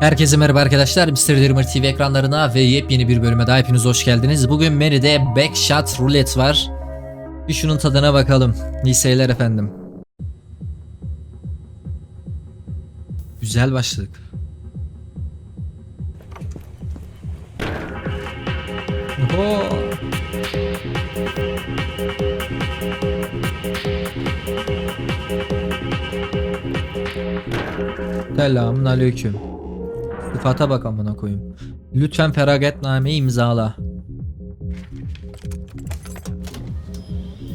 Herkese merhaba arkadaşlar. Mr. Dreamer TV ekranlarına ve yepyeni bir bölüme daha hepiniz hoş geldiniz. Bugün menüde Backshot Roulette var. Bir şunun tadına bakalım. İyi efendim. Güzel başladık. Oho. Selamun aleyküm. Sıfata bak amına koyayım. Lütfen feragatnameyi imzala.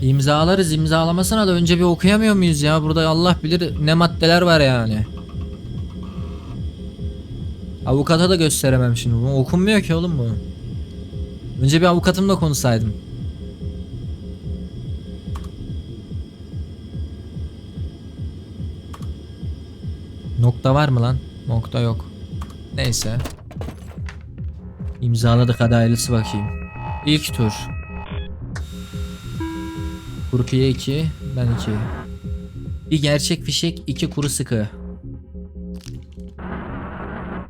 İmzalarız imzalamasına da önce bir okuyamıyor muyuz ya? Burada Allah bilir ne maddeler var yani. Avukata da gösteremem şimdi. Bu okunmuyor ki oğlum bu. Önce bir avukatımla konuşsaydım. Nokta var mı lan? Nokta yok. Neyse. İmzaladık hadi bakayım. İlk tur. Kurpiye 2, ben 2. Bir gerçek fişek, iki kuru sıkı.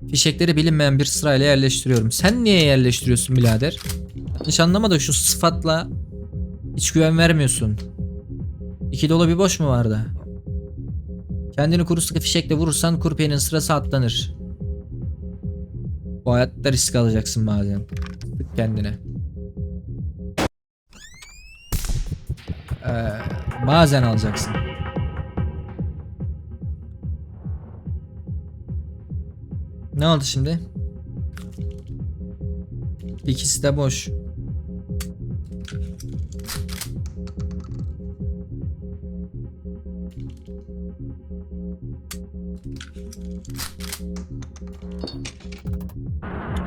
Fişekleri bilinmeyen bir sırayla yerleştiriyorum. Sen niye yerleştiriyorsun birader? Yanlış anlama da şu sıfatla hiç güven vermiyorsun. İki dolu bir boş mu vardı? Kendini kuru sıkı fişekle vurursan kurpiyenin sırası atlanır. Bu hayatta risk alacaksın bazen. Kendine. Ee, bazen alacaksın. Ne oldu şimdi? İkisi de boş.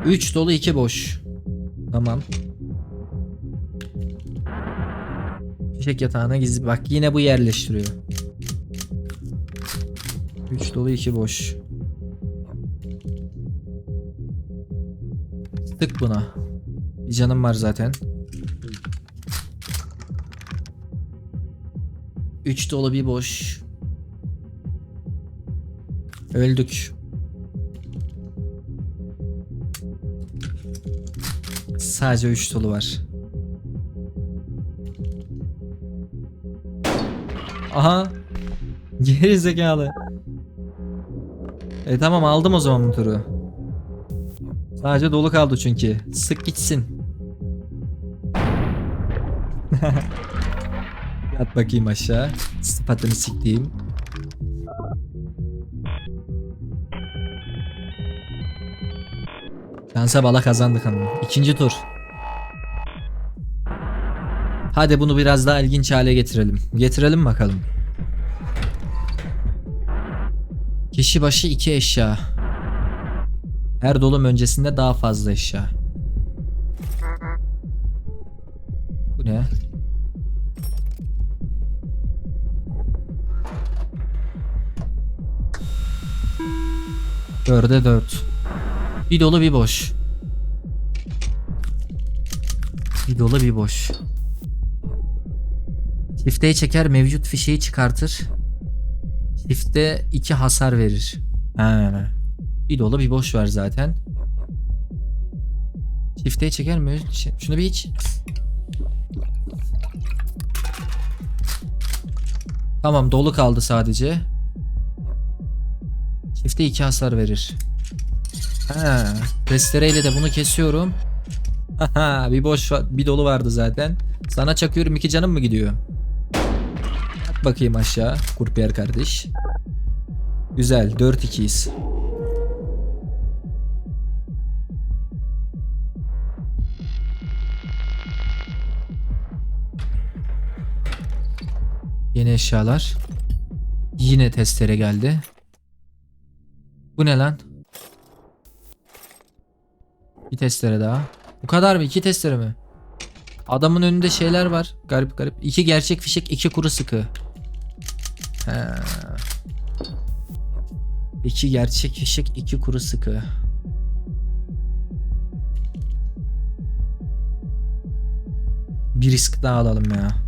Üç dolu iki boş. Tamam. Fişek yatağına gizli. Bak yine bu yerleştiriyor. 3 dolu 2 boş. Tık buna. Bir canım var zaten. 3 dolu bir boş. Öldük. Sadece 3 dolu var. Aha. Geri zekalı. E tamam aldım o zaman bu turu. Sadece dolu kaldı çünkü. Sık gitsin. Yat bakayım aşağı. Sıfatını siktiğim. Şansa bala kazandık ama. İkinci tur. Hadi bunu biraz daha ilginç hale getirelim. Getirelim bakalım. Kişi başı iki eşya. Her dolum öncesinde daha fazla eşya. Bu ne? Dörde dört. Bir dolu bir boş. Bir dolu bir boş. Çifteye çeker mevcut fişeği çıkartır. Çifte iki hasar verir. Ha. Bir dolu bir boş var zaten. Çifteye çeker mevcut Şunu bir iç. Tamam dolu kaldı sadece. Çifte iki hasar verir. Ha, testereyle de bunu kesiyorum. Haha, bir boş bir dolu vardı zaten. Sana çakıyorum iki canım mı gidiyor? At bakayım aşağı kurpiyer kardeş. Güzel 4-2'yiz. Yeni eşyalar. Yine testere geldi. Bu ne lan? Bir testere daha. Bu kadar mı? İki testere mi? Adamın önünde şeyler var. Garip garip. İki gerçek fişek, iki kuru sıkı. He. İki gerçek fişek, iki kuru sıkı. Bir risk daha alalım ya.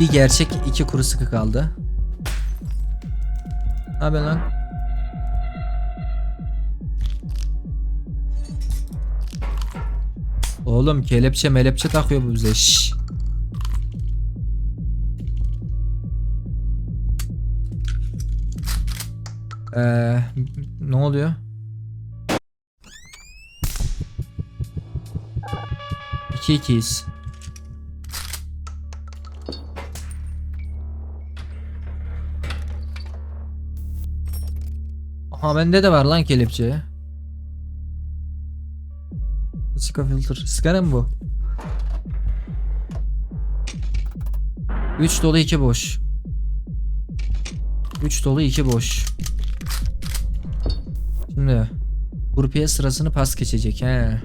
Bir gerçek iki kuru sıkı kaldı. Haber lan? Oğlum kelepçe melepçe takıyor bu bize. Şşş. Ee, ne oluyor? İki ikiyiz. Aha bende de var lan kelepçe. Sika filter. Sigara mı bu? 3 dolu 2 boş. 3 dolu 2 boş. Şimdi grupiye sırasını pas geçecek he.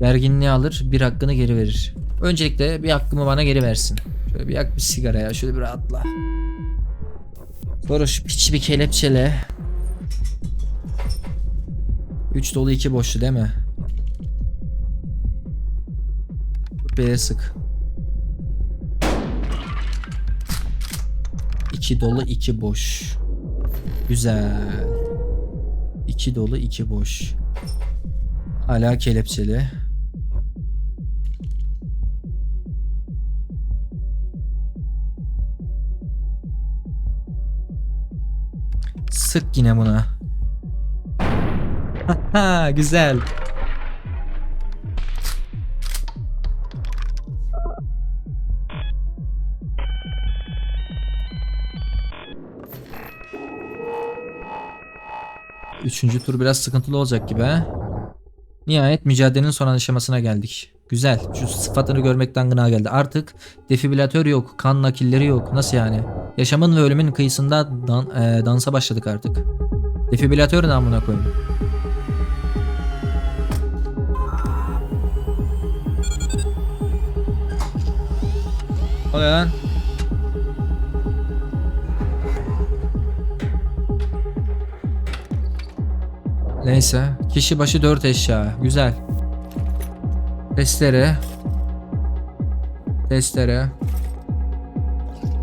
Gerginliği alır, bir hakkını geri verir. Öncelikle bir hakkımı bana geri versin. Şöyle bir yak bir sigara ya, şöyle bir rahatla. Sonra şu piçi bir kelepçele. 3 dolu 2 boştu değil mi? B'ye sık. 2 dolu 2 boş. Güzel. 2 dolu 2 boş. Hala kelepçeli. Sık yine buna. Güzel. Üçüncü tur biraz sıkıntılı olacak gibi ha. Nihayet mücadelenin son aşamasına geldik. Güzel. Şu sıfatını görmekten gına geldi. Artık defibrilatör yok. Kan nakilleri yok. Nasıl yani? Yaşamın ve ölümün kıyısında dan- e, dansa başladık artık. Defibrilatör ne amına O ne lan? Neyse. Kişi başı 4 eşya. Güzel. Testere. Testere.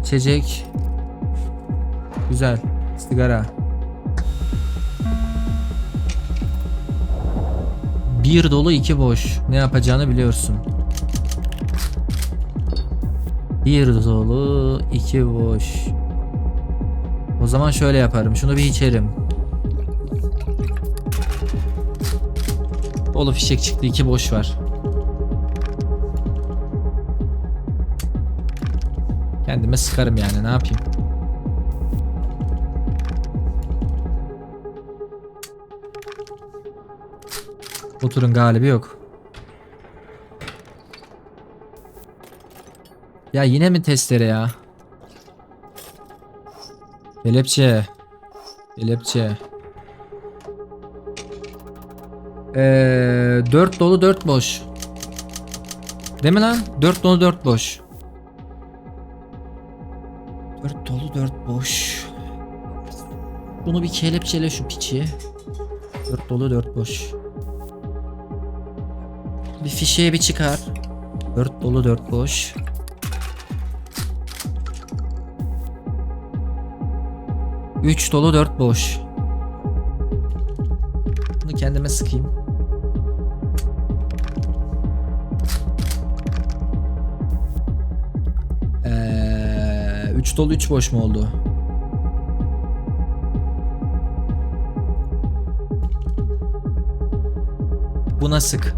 İçecek. Güzel. Sigara. Bir dolu iki boş. Ne yapacağını biliyorsun. Bir dolu iki boş. O zaman şöyle yaparım. Şunu bir içerim. Dolu fişek çıktı. iki boş var. Kendime sıkarım yani. Ne yapayım? Bu turun galibi yok. Ya yine mi testere ya? Kelepçe. Kelepçe. Ee, 4 dolu 4 boş. Değil mi lan? 4 dolu 4 boş. 4 dolu 4 boş. Bunu bir kelepçele şu piçi. 4 dolu 4 boş. Bir fişeğe bir çıkar. 4 dolu 4 boş. Üç dolu dört boş. Bunu kendime sıkayım. Ee, üç dolu üç boş mu oldu? Buna sık.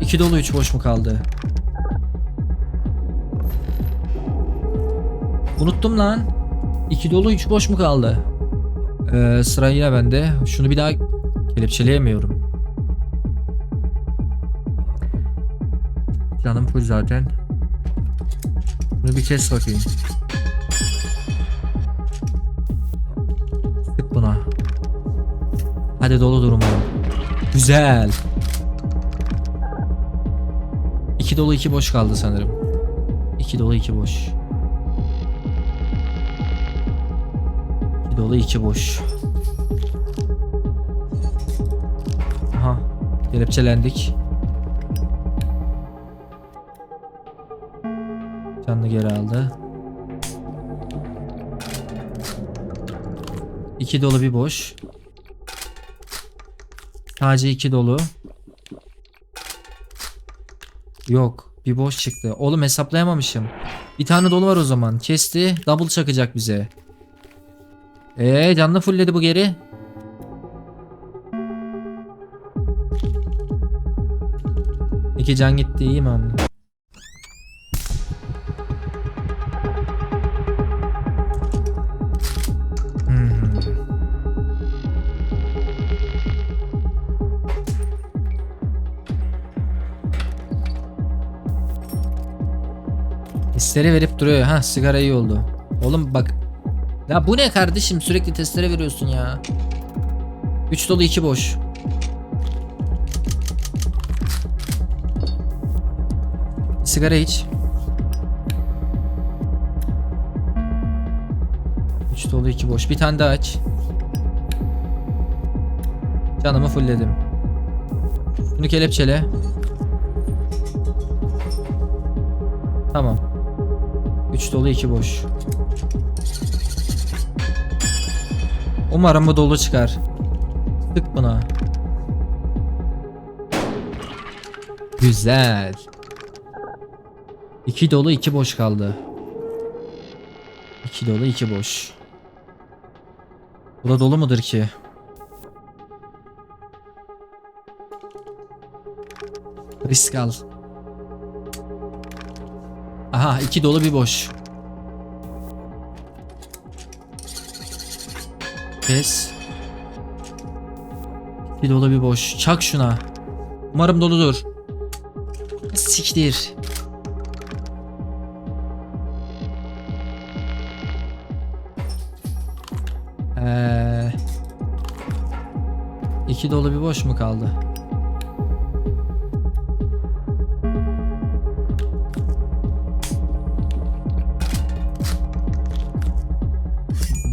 İki dolu üç boş mu kaldı? Unuttum lan. İki dolu üç boş mu kaldı? Ee, sıra yine bende. Şunu bir daha kelepçeleyemiyorum. Canım full zaten. Bunu bir kes bakayım. Sık buna. Hadi dolu durum. Güzel. İki dolu iki boş kaldı sanırım. İki dolu iki boş. Dolu iki boş. Aha. Kelepçelendik. Canlı geri aldı. İki dolu bir boş. Sadece iki dolu. Yok. Bir boş çıktı. Oğlum hesaplayamamışım. Bir tane dolu var o zaman. Kesti. Double çakacak bize. Eee canlı fullledi bu geri. İki can gitti iyi mi hı. Testere verip duruyor. Ha sigara iyi oldu. Oğlum bak. Ya bu ne kardeşim sürekli testere veriyorsun ya. 3 dolu 2 boş. Sigara iç. 3 dolu 2 boş. Bir tane daha aç. Canımı fullledim. Bunu kelepçele. Tamam. 3 dolu 2 boş. Umarım bu dolu çıkar. Tık buna. Güzel. 2 dolu 2 boş kaldı. 2 dolu 2 boş. Bu da dolu mudur ki? Risk al. Aha iki dolu bir boş. Pes. Bir dolu bir boş. Çak şuna. Umarım doludur. Siktir. Ee, iki dolu bir boş mu kaldı?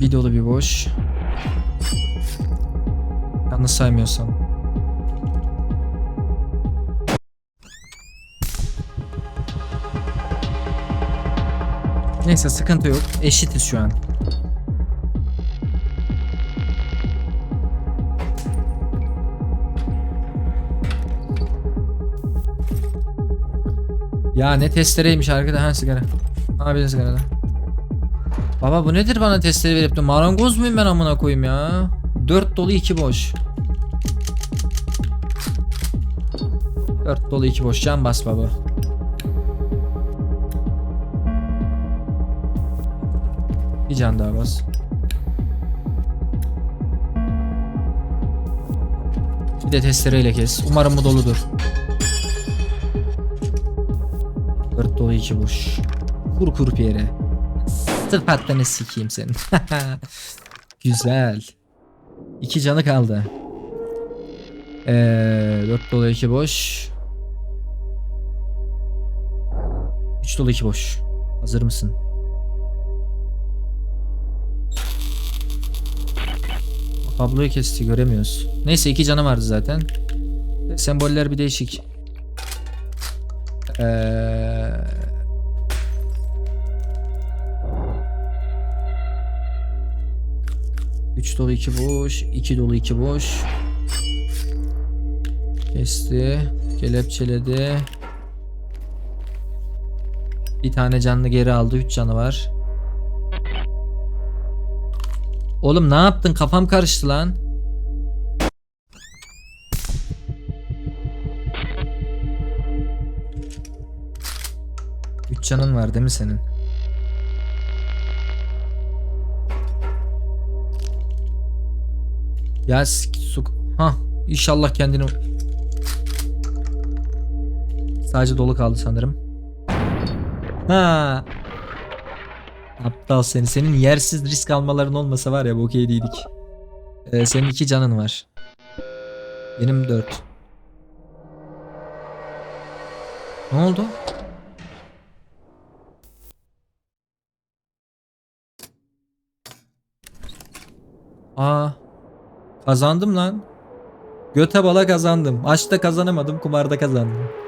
Bir dolu bir boş. Yanlış saymıyorsam. Neyse sıkıntı yok. Eşitiz şu an. Ya ne testereymiş arkada ha sigara. Abi de sigara. Baba bu nedir bana testere verip de marangoz muyum ben amına koyayım ya? 4 dolu 2 boş. 4 dolu 2 boş can bas baba. Bir can daha bas. Bir de testereyle kes. Umarım bu doludur. 4 dolu 2 boş. Kur kur bir yere. Sıfatlarını sikeyim senin. Güzel. İki canı kaldı. Ee, 4 dolu 2 boş. 3 dolu 2 boş. Hazır mısın? Pablo'yu kesti göremiyoruz. Neyse iki canı vardı zaten. Semboller bir değişik. Ee, Üç dolu iki boş. iki dolu iki boş. Kesti. Kelepçeledi. Bir tane canlı geri aldı. Üç canı var. Oğlum ne yaptın? Kafam karıştı lan. Üç canın var değil mi senin? Ya sik- su... Ha inşallah kendini... Sadece dolu kaldı sanırım. Ha. Aptal seni. Senin yersiz risk almaların olmasa var ya bu okeydiydik. Ee, senin iki canın var. Benim dört. Ne oldu? Aa. Kazandım lan. Göte bala kazandım. Açta kazanamadım, kumarda kazandım.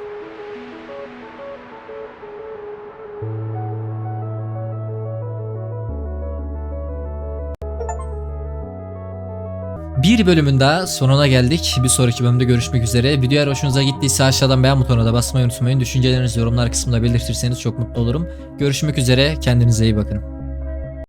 Bir bölümün daha sonuna geldik. Bir sonraki bölümde görüşmek üzere. Video eğer hoşunuza gittiyse aşağıdan beğen butonuna da basmayı unutmayın. Düşüncelerinizi yorumlar kısmında belirtirseniz çok mutlu olurum. Görüşmek üzere. Kendinize iyi bakın.